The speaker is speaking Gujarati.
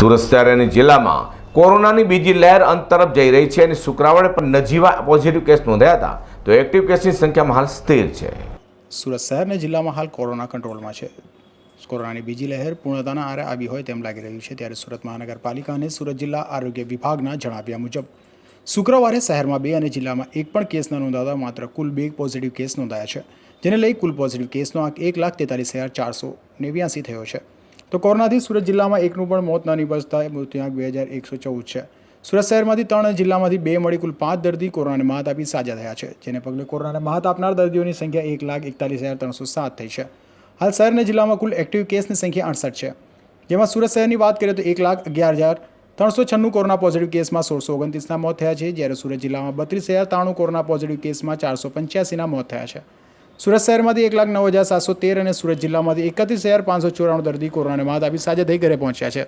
સુરત શહેર અને જિલ્લામાં કોરોનાની બીજી લહેર અંત તરફ જઈ રહી છે અને શુક્રવારે પણ નજીવા પોઝિટિવ કેસ નોંધાયા હતા. તો એક્ટિવ કેસની સંખ્યામાં હાલ સ્થિર છે. સુરત શહેર અને જિલ્લામાં હાલ કોરોના કંટ્રોલમાં છે. કોરોનાની બીજી લહેર પૂર્ણતાના આરે આવી હોય તેમ લાગી રહ્યું છે ત્યારે સુરત મહાનગરપાલિકા અને સુરત જિલ્લા આરોગ્ય વિભાગના જણાવ્યા મુજબ, શુક્રવારે શહેરમાં બે અને જિલ્લામાં એક પણ કેસ ન નોંધાતા માત્ર કુલ બે પોઝિટિવ કેસ નોંધાયા છે. જેને લઈ કુલ પોઝિટિવ કેસનો આંક એક લાખ તેતાલીસ હજાર ચારસો નેવ્યાસી થયો છે. તો કોરોનાથી સુરત જિલ્લામાં એકનું પણ મોત ન નિપજતા મૃત્યુઆંક બે હજાર એકસો ચૌદ છે. સુરત શહેરમાંથી ત્રણ જિલ્લામાંથી બે મળી કુલ પાંચ દર્દી કોરોનાને માત આપી સાજા થયા છે, જેને પગલે કોરોનાને માત આપનાર દર્દીઓની સંખ્યા એક લાખ એકતાલીસ હજાર ત્રણસો સાત થઈ છે. હાલ શહેર અને જિલ્લામાં કુલ એક્ટિવ કેસની સંખ્યા અડસઠ છે. જેમાં સુરત શહેરની વાત કરીએ તો એક લાખ અગિયાર હજાર ત્રણસો છન્નું કોરોના પોઝિટિવ કેસમાં સોળસો ઓગણત્રીસના મોત થયા છે, જ્યારે સુરત જિલ્લામાં બત્રીસ હજાર ત્રાણું કોરોના પોઝિટિવ કેસમાં ચારસો પંચ્યાસીના મોત થયા છે. સુરત શહેરમાંથી એક લાખ નવ હજાર સાતસો તેર અને સુરત જિલ્લામાંથી એકત્રીસ હજાર પાંચસો ચોરાણું દર્દી કોરોનાને માત આપી સાજા થઈ ઘરે પહોંચ્યા છે.